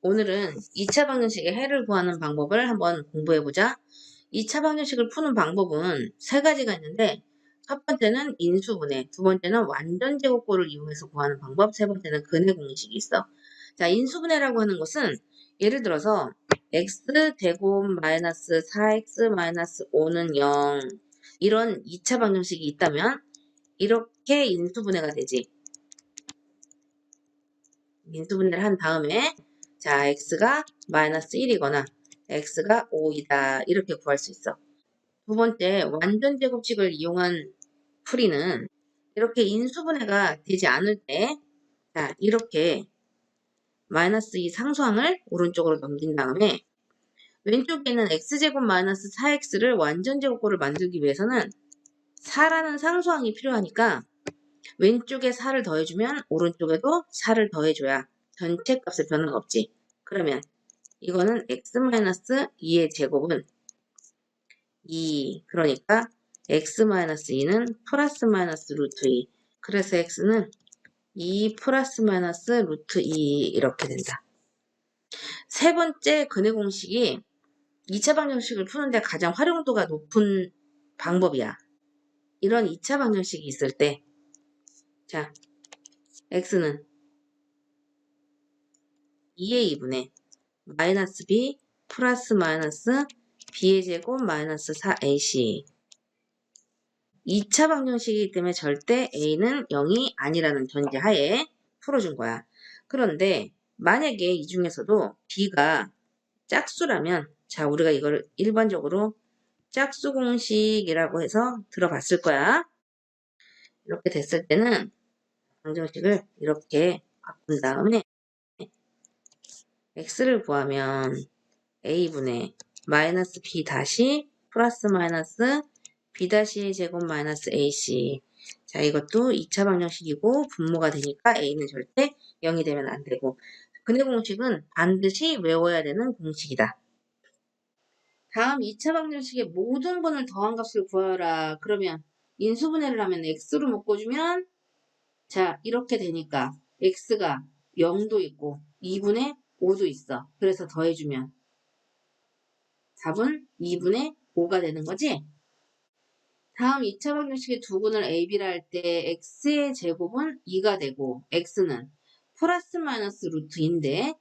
오늘은 2차 방정식의 해를 구하는 방법을 한번 공부해보자. 2차 방정식을 푸는 방법은 세 가지가 있는데 첫 번째는 인수분해, 두 번째는 완전 제곱꼴을 이용해서 구하는 방법, 세 번째는 근해 공식이 있어. 자, 인수분해라고 하는 것은 예를 들어서 x 제곱 마이너스 4x 마이너스 5는 0 이런 2차 방정식이 있다면 이렇게 인수분해가 되지. 인수분해를 한 다음에 자 x가 마이너스 1이거나 x가 5이다 이렇게 구할 수 있어. 두 번째 완전 제곱식을 이용한 풀이는 이렇게 인수분해가 되지 않을 때 자, 이렇게 마이너스 이 상수항을 오른쪽으로 넘긴 다음에 왼쪽에는 x제곱 마이너스 4x를 완전 제곱꼴을 만들기 위해서는 4라는 상수항이 필요하니까 왼쪽에 4를 더해주면 오른쪽에도 4를 더해줘야 전체 값의 변화가 없지. 그러면 이거는 x-2의 제곱은 2 그러니까 x-2는 플러스 마이너스 루트 2 그래서 x는 2 플러스 마이너스 루트 2 이렇게 된다. 세 번째 근해 공식이 2차 방정식을 푸는데 가장 활용도가 높은 방법이야. 이런 2차 방정식이 있을 때 자, x는 2의 2분의 마이너스 b 플러스 마이너스 b의 제곱 마이너스 4ac 2차 방정식이기 때문에 절대 a는 0이 아니라는 전제하에 풀어준 거야. 그런데 만약에 이 중에서도 b가 짝수라면 자 우리가 이걸 일반적으로 짝수 공식이라고 해서 들어봤을 거야. 이렇게 됐을 때는 방정식을 이렇게 바꾼 다음에 x를 구하면 a분의 마이너스 b 다시 플러스 마이너스 b 다시 제곱 마이너스 ac 자 이것도 2차 방정식이고 분모가 되니까 a는 절대 0이 되면 안 되고 근해 공식은 반드시 외워야 되는 공식이다. 다음 2차 방정식의 모든 번을 더한 값을 구하라. 그러면 인수분해를 하면 x로 묶어주면 자 이렇게 되니까 x가 0도 있고 2분의 5도 있어. 그래서 더해주면 답은 2분의 5가 되는 거지? 다음 2차 방정식의 두 근을 a, b라 할 때 x의 제곱은 2가 되고 x는 플러스 마이너스 루트인데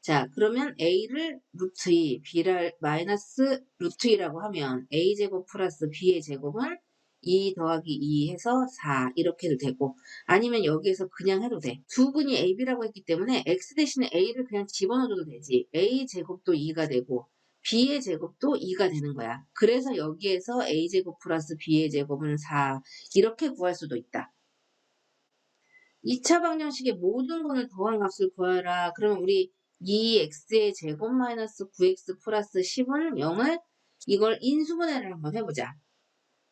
자 그러면 a를 루트 2, b를 마이너스 루트 2라고 하면 a제곱 플러스 b의 제곱은 2 더하기 2 해서 4 이렇게 해도 되고 아니면 여기에서 그냥 해도 돼. 두 근이 AB라고 했기 때문에 X 대신에 A를 그냥 집어넣어도 되지. A 제곱도 2가 되고 B의 제곱도 2가 되는 거야. 그래서 여기에서 A제곱 플러스 B의 제곱은 4 이렇게 구할 수도 있다. 2차 방정식의 모든 근을 더한 값을 구하라. 그러면 우리 2x의 제곱 마이너스 9x 플러스 10은 0을 이걸 인수분해를 한번 해보자.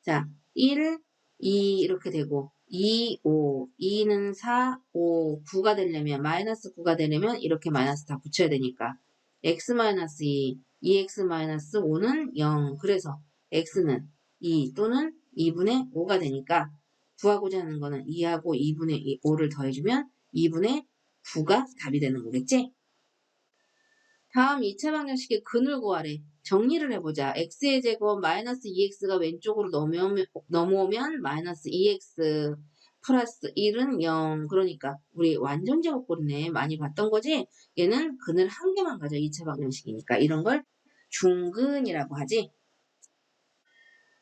자, 1, 2 이렇게 되고 2, 5, 2는 4, 5, 9가 되려면 마이너스 9가 되려면 이렇게 마이너스 다 붙여야 되니까 x 마이너스 2, 2x 마이너스 5는 0 그래서 x는 2 또는 2분의 5가 되니까 구하고자 하는 거는 2하고 2분의 5를 더해주면 2분의 9가 답이 되는 거겠지? 다음 2차 방정식의 근을 구하래. 정리를 해보자. x의 제곱 마이너스 2x가 왼쪽으로 넘어오면, 마이너스 2x 플러스 1은 0. 그러니까 우리 완전 제곱꼴이네. 많이 봤던 거지? 얘는 근을 한 개만 가져. 2차 방정식이니까. 이런 걸 중근이라고 하지.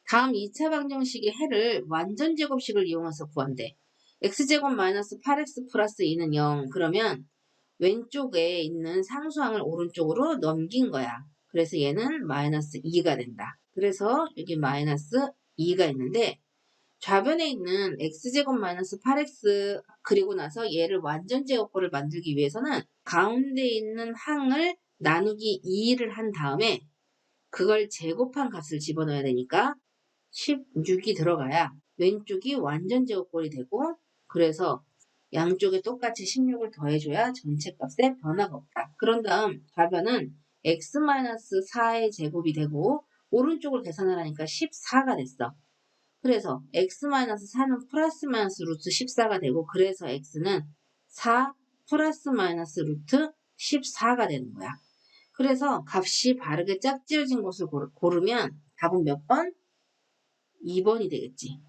다음 2차 방정식의 해를 완전 제곱식을 이용해서 구한대. x제곱 마이너스 8x 플러스 2는 0. 그러면 왼쪽에 있는 상수항을 오른쪽으로 넘긴 거야. 그래서 얘는 마이너스 2가 된다. 그래서 여기 마이너스 2가 있는데 좌변에 있는 x제곱 마이너스 8x 그리고 나서 얘를 완전 제곱꼴을 만들기 위해서는 가운데 있는 항을 나누기 2를 한 다음에 그걸 제곱한 값을 집어넣어야 되니까 16이 들어가야 왼쪽이 완전 제곱꼴이 되고 그래서 양쪽에 똑같이 16을 더해줘야 전체 값에 변화가 없다. 그런 다음 좌변은 x-4의 제곱이 되고 오른쪽을 계산을 하니까 14가 됐어. 그래서 x-4는 플러스 마이너스 루트 14가 되고 그래서 x는 4 플러스 마이너스 루트 14가 되는 거야. 그래서 값이 바르게 짝지어진 곳을 고르- 고르면 답은 몇 번? 2번이 되겠지.